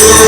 Oh,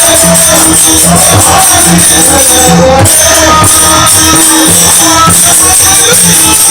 If you feel the you feel fucking me shit again. Hey, my mind, feel the shit, feel the shit, feel the shit, feel the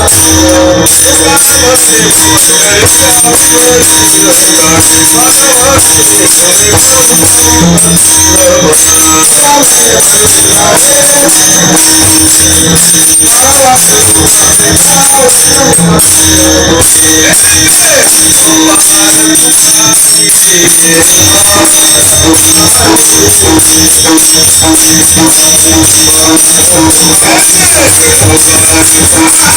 I'm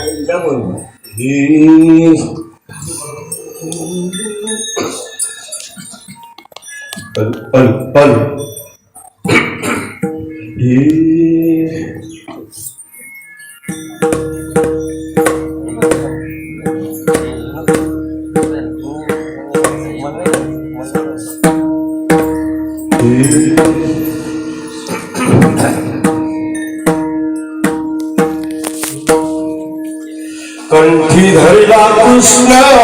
Ainda, mano. Y... Palo, palo, snow.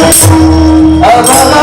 वैष्णवतिका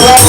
Oh,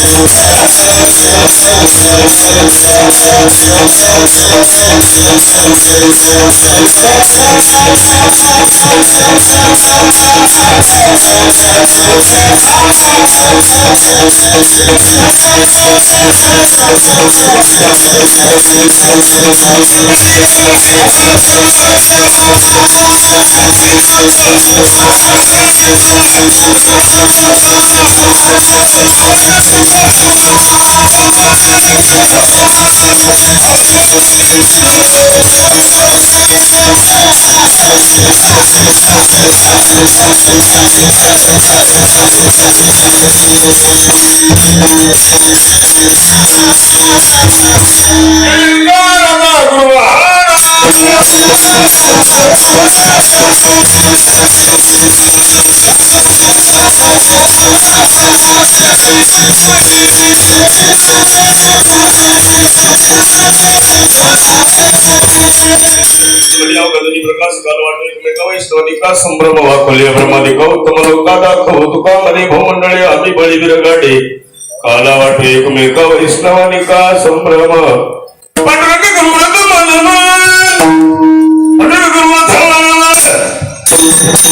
I'm Hey! प्रकाश काल एकमेका एकमेकावा ईश्वरिका संभ्रम वाखोले ब्रह्मादिक उत्तम लोका दाखव? तुका मने भूमंडळे आम्ही बळी विरगाडे काला एकमेका वैष्णवानिका संभ्रम? Yeah.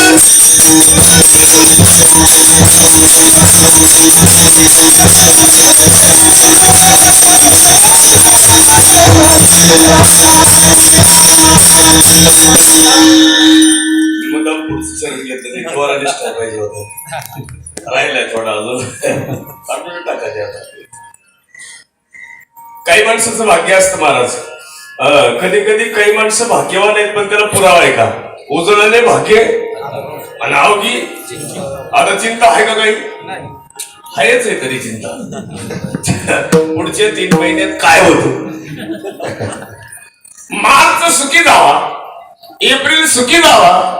पाहिजे होतं. राहिलाय थोडा अजून. काढून टाकायचे आता. काही माणसाचं भाग्य असतं महाराज. कधी कधी काही माणसं भाग्यवान आहेत पण त्याला पुरावा आहे का? उजळले भाग्य आणि अवघी आता चिंता आहे का काही? आहेच आहे तरी चिंता. पुढच्या तीन महिन्यात काय होतं? मार्च सुखी जावा एप्रिल सुखी जावा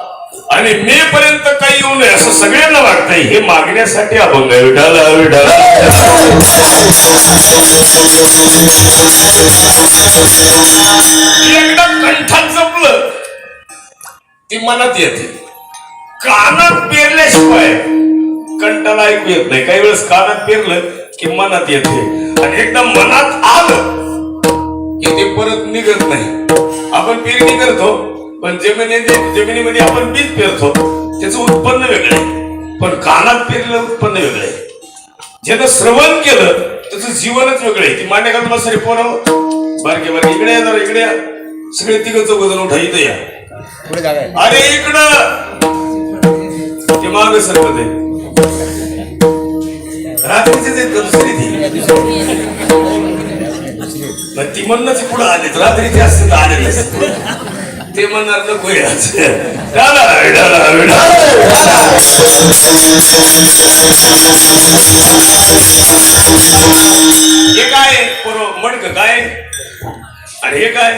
आणि मे पर्यंत काही येऊ नये असं सगळ्यांना वाटतंय. हे मागण्यासाठी अभंग आहे विठाला विठाला एकदा कंठात जपलं ती मनात येते. कानात पेरल्याशिवाय कंठाला ऐकू येत नाही. काही वेळेस कानात पेरलं की मनात येते. आणि एकदा मनात आलं की ते परत निघत नाही. आपण पेरणी करतो पण जमिनी जमिनीमध्ये आपण बीज पेरतो. त्याचं उत्पन्न वेगळं आहे. पण कानात पेरलं उत्पन्न वेगळं आहे. ज्यानं श्रवण केलं त्याचं जीवनच वेगळं आहे. ती मांड्या घालून बसरी पोरं बारके बारके इकडे या जरा इकडे या. सगळे तिघ चौघ जण उठा इथं या. अरे इकडं! ते माग सरकत आहे रात्रीचेच आहेत का दुसरी ती. मग ती म्हणूनच पुढे आलेत रात्रीचे असते तर आले नसते ते म्हणणार नको हे काय? पोरं मडक काय? आणि हे काय?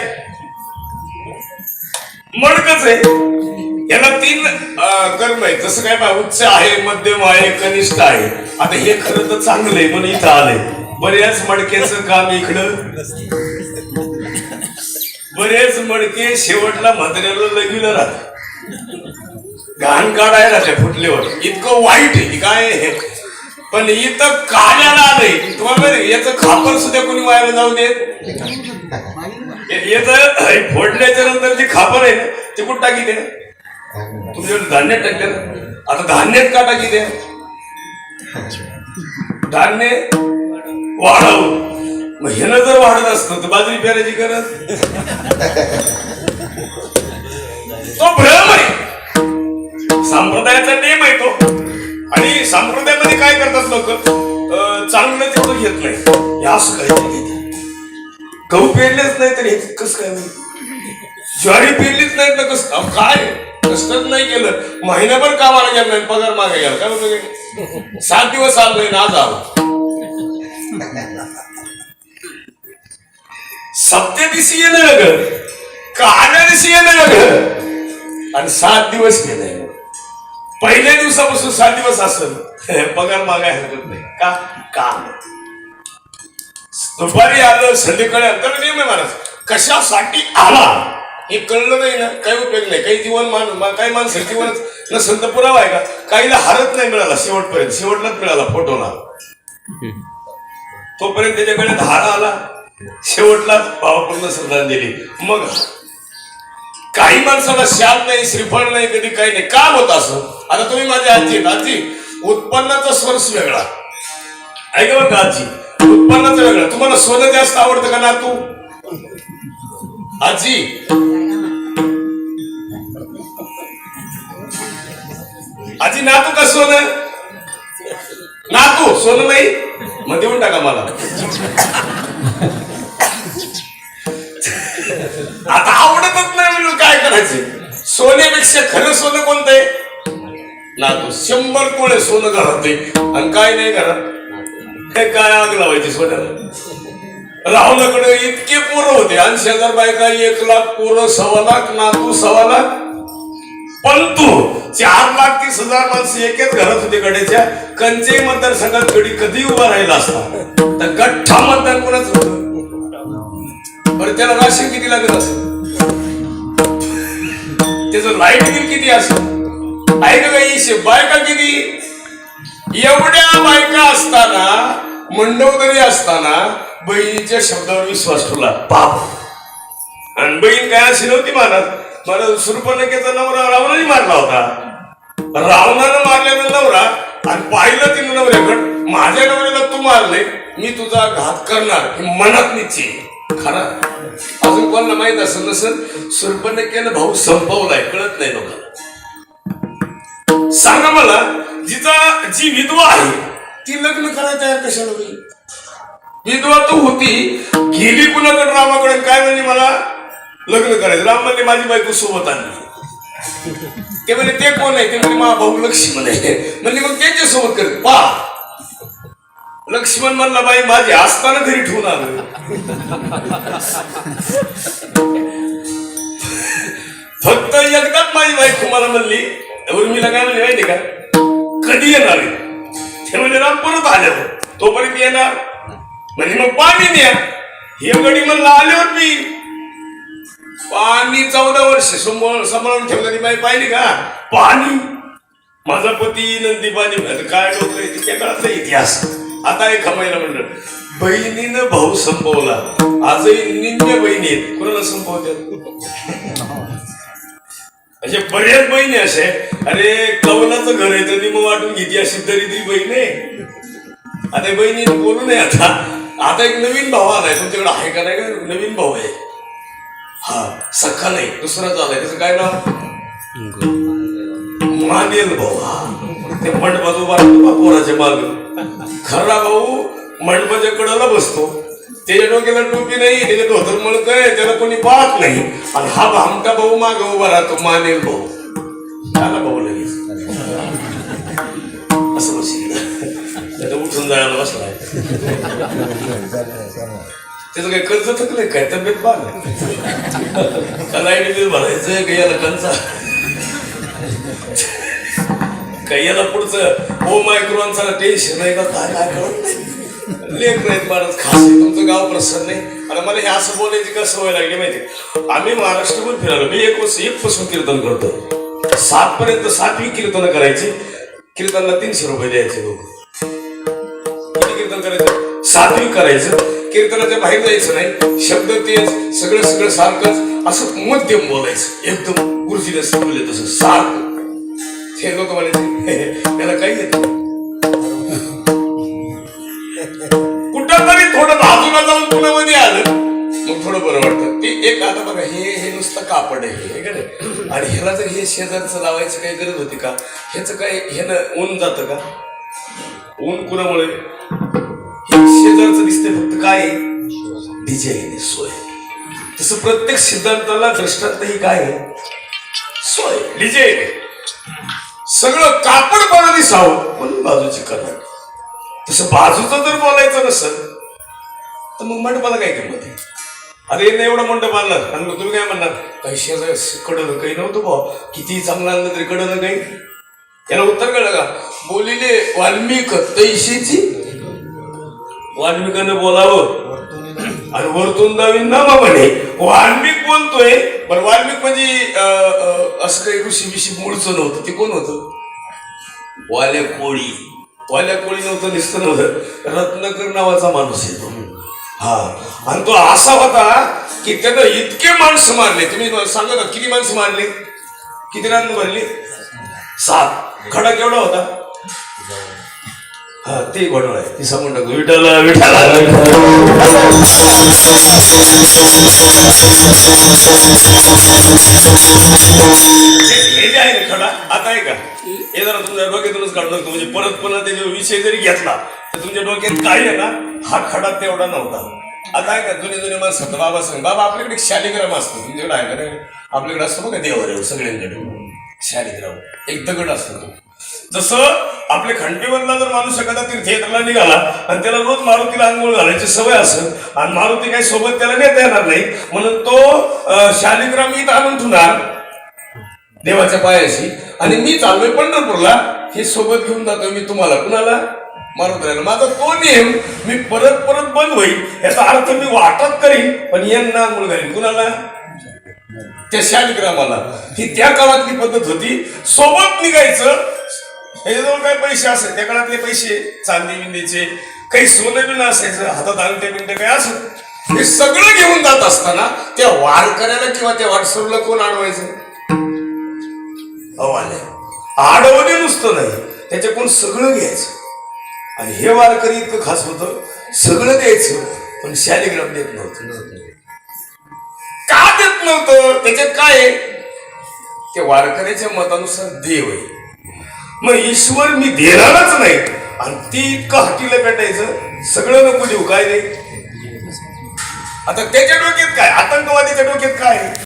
मडकच आहे. याला तीन कर्म आहे जसं काय बा उच्च आहे मध्यम आहे कनिष्ठ आहे. आता हे खरं तर चांगलं आहे म्हणून इथं आलंय. बऱ्याच मडक्याचं काम इकडं. बरेच मडके शेवटला म्हाताऱ्याला लगविलं राहत. घाण काढायला त्या फुटल्यावर. इतकं वाईट आहे काय? पण इथं काढायला आलंय. याचं खापर सुद्धा कोणी व्हायला जाऊ देत याचं फोडल्याच्या नंतर जी खापर आहे ती कुठं टाकी दे तुमच्याकडे धान्यात टाकले आता धान्यात का टाकी द्या धान्य वाढवून. मग ह्यानं जर वाढत असतं तर बाजरी पेरायची गरज? तो भ्रम आहे. संप्रदायाचा नेम आहे तो. आणि संप्रदायामध्ये काय करतात लोक? चांगलं तेवढं घेत नाही. असं काय गहू पेरलेच नाही तर हे कसं काय? ज्वारी पेरलीच नाही तर कसं? काय? कष्टच नाही केलं. महिनाभर कामाला गेलं नाही पगार मागे गेला. काय म्हणतो सात दिवस आलोय ना आज आलो. सत्य दिवशी येणं ग काढ्या दिवशी येणं ग आणि सात दिवस गेलंय पहिल्या दिवसापासून सात दिवस असल पगार मागाय हरकत नाही. का? काम. दुपारी आलं संध्याकाळी आलं. तर नियम आहे महाराज. कशासाठी आला? हे कळलं नाही ना काही उपयोग नाही. काही जीवन मान काही माणसं जीवनच नसेल तर पुरावा आहे का? काहीला हरत नाही मिळाला शेवटपर्यंत. शेवटलाच मिळाला फोटोला तोपर्यंत त्याच्याकडे धारा आला. शेवटलाच भावपूर्ण श्रद्धांजली मग काही माणसाला शाल नाही श्रीफळ नाही कधी काही नाही. का होत असं. आता तुम्ही माझी आजी आजी उत्पन्नाचा सोर्स वेगळा. ऐका बघा आजी उत्पन्नाचा वेगळा. तुम्हाला सोनं जास्त आवडतं का ना तू? आजी. आजी नातू का सोनं? नातू सोनं नाही? मग देऊन टाका मला. आता आवडतच नाही म्हणून काय करायचे? सोन्यापेक्षा खरं सोनं कोणतं आहे नातू शंभर कोळे सोनं घरात आणि काय नाही घरात? काय आग लावायची सोन्याला? राहुलाकडे इतके पोरं होते. आणि शेजार बायका एक लाख पोरं सव्वा लाख नातू सव्वा लाख. पंतू चार लाख तीस हजार माणसं एकेच घरात होते गड्याच्या. कंचे मतदारसंघात गडी कधी उभा राहिला असता. तर गठ्ठा मतदान कोणाच होत? बरं त्याला राशन किती लागत असेल? त्याचं लाइट बिल किती असेल? ऐका काही बायका किती? एवढ्या बायका असताना मंडवदरी असताना बहिणीच्या शब्दावर विश्वास ठेवला. पाप आणि बहीण काय अशी नव्हती मानत? मला सुरपणकेचा नवरा रावणाने मारला होता. रावणानं मारल्यानं नवरा आणि पाहिलं तिनं नवऱ्याकडं माझ्या नवऱ्याला तू मारले मी तुझा घात करणार हे मनात निश्चय खरा. अजून कोणाला माहीत असेल नसेल सुरपणकेनं भाऊ संपवलाय कळत नाही लोकांना. सांगा मला जिचा जी विधवा आहे ती लग्न करायला तयार कशाला होईल? विधवा तू होती. गेली कुणाकडे? रामाकडे? काय म्हणजे मला? लग्न करायचं. राम म्हणजे माझी बायको सोबत आणली. ते म्हणजे ते कोण आहे? ते म्हणजे मा भाऊ लक्ष्मण आहे. म्हणजे मग त्यांच्यासोबत कर. पा लक्ष्मण म्हणला बाई माझी असताना घरी ठेवून आलं फक्त एकदाच माझी बायको मला म्हणली उर्मीला काय म्हणली माहिती का? कधी येणार आहे? ते म्हणजे राम परत आल्यावर. तोपर्यंत येणार. म्हणजे मग पाणी द्या हे गडी म्हणलं आल्यावर मी पाणी चौदा वर्ष सांभाळ- सांभाळून ठेवलं बाई पाहिली का? पाणी. माझा पती नंदी पाणी काय डोकं आहे इतिहास. आता एक खमायला म्हणलं बहिणीनं भाऊ संपवला. आजही निंद्या बहिणी आहेत. कोणाला संपवतात असे बऱ्याच बहिणी असे अरे कवनाचं घर आहे तर निम वाटून घेते अशी दरिद्री बहीण आहे. आता बहिणी बोलू नये आता. आता एक नवीन भाव आलाय तुमच्याकडे आहे का नाही का? नवीन भाऊ आहे. हा सखा नाही दुसराच आलाय त्याचं काय नाव? मानेल भाऊ हा. ते मंडपात उभा राहतो बा पोराच्या माग. खरा भाऊ मंडपाच्या कडेला बसतो. त्याच्या डोक्याला टोपी नाही त्याच्या धोतर मळत आहे त्याला कोणी पाहत नाही. आणि हा भामटा भाऊ माग उभा राहतो मानेल भाऊ. त्याला भाऊ त्याला जायला बसलाय. त्याचं काही कर्ज थकलंय काय? तब्येत बाग लाइट बिल भरायचं काही याला कंचा? काही याला पुढचं? ओ मायक्रोनचा टेन्शन आहे का? काय काय कळत लेख नाहीत महाराज खास तुमचं गाव प्रसन्न आहे. आणि मला हे असं बोलायची का सवय लागली माहिती आम्ही महाराष्ट्रभर फिरालो मी एक वर्ष एक पासून कीर्तन करतो सात पर्यंत सातवी कीर्तन करायची. कीर्तनला तीनशे रुपये द्यायचे लोक. कीर्तन करायचं सात्विक करायचं कीर्तनाच्या बाहेर जायचं नाही शब्द तेच सगळं सगळं सारखंच असं मध्यम बोलायचं. एकदम गुरुजीने सांगले तसं सारखं. हे लोक म्हणायचे त्याला काही येत कुठं तरी थोडं बाजूला जाऊन पुण्यामध्ये आलं. मग थोडं बरं वाटतं. ते एक आता बघा हे हे नुसतं कापड आहे हे का नाही आणि ह्याला जर हे शेजारचं लावायची काही गरज होती का? ह्याचं काय ह्यानं ऊन जातं का? ऊन कुणामुळे? शेजारचं दिसते फक्त काय डिझाईन सोय. तसं प्रत्येक सिद्धांताला दृष्टांत ही काय आहे? सोय. डिझाईन सगळं कापड बरं दिसावं पण बाजूची करा तसं बाजूचं जर बोलायचं नसेल तर मग मंडपाला काय किंमत आहे? अरे नाही एवढं मंडप आणलं. आणि मग तुम्ही काय म्हणणार? काही शेजार कडलं काही नव्हतं भाऊ. किती चांगलं आणलं तरी कडलं काही याला उत्तर कळलं का? बोलिले वाल्मिक तैशीची वाल्मिकानं बोलावं. आणि वरतून दावीन ना म्हणे. वाल्मिक बोलतोय पण वाल्मिक म्हणजे अं, असं काही ऋषी विषयी मूळचं नव्हतं. ते कोण होतं? वाल्या कोळी. वाल्या कोळी नव्हतं निसतं नव्हतं. रत्नकर नावाचा माणूस येतो. हा. आणि तो असा होता की त्यानं इतके माणसं मारले. तुम्ही सांगा ना किती माणसं मारली? किती रान मारली? सात. खडा केवढा होता? हा ते घोडा आहे. ती सांगून टाकतो विठाला विठाला हे जे आहे ना खडा आता आहे का? हे जरा तुमच्या डोक्यातूनच काढून टाकतो. म्हणजे परत पुन्हा त्याचा विषय जरी घेतला तर तुमच्या डोक्यात काय आहे ना हा खडा तेवढा नव्हता. आता आहे का जुने जुने माणसं असतात, बाबा सांग बाबा आपल्याकडे शालिग्राम असतो. तुमच्याकडे आहे का नाही? आपल्याकडे असतो बघा देवावर सगळ्यांकडे. शालिग्राम. एक दगड असतो तो. जसं आपले खंडीवरला जर माणूस एखादा तीर्थयात्रेला निघाला आणि त्याला रोज मारुतीला आंघोळ घालायची सवय असेल आणि मारुती काही सोबत त्याला नेता येणार नाही म्हणून तो शालिग्राम इथं आणून ठेवणार देवाच्या पायाशी. आणि मी चाललोय पंढरपूरला. हे सोबत घेऊन जातो मी तुम्हाला. कुणाला? मारुतीला. माझा तो नियम मी परत परत बंद होईल याचा अर्थ मी वाटत करीन पण यांना आंघोळ घालीन. कुणाला? त्या शालिग्रामाला. ही त्या काळातली पद्धत होती. सोबत निघायचं जवळ काय पैसे असे त्या काळातले पैसे चांदी बिंदीचे काही सोनं बिन असायचं हातात अंगठे बिंटे काय असं हे सगळं घेऊन जात असताना त्या वारकऱ्याला किंवा त्या वाटसरूला कोण अडवायचं अवाले आडवणे नुसतं नाही त्याच्याकडून सगळं घ्यायचं? आणि हे वारकरी इतकं खास होतं सगळं द्यायचं पण शालिग्राम देत नव्हतं. का देत नव्हतं? त्याच्यात काय आहे? ते वारकऱ्याच्या मतानुसार देव आहे. मग ईश्वर मी देणारच नाही. आणि ती इतकं हातीला भेटायचं सगळं नको देऊ. काय रे? आता त्याच्या डोक्यात काय? आतंकवादीच्या डोक्यात काय?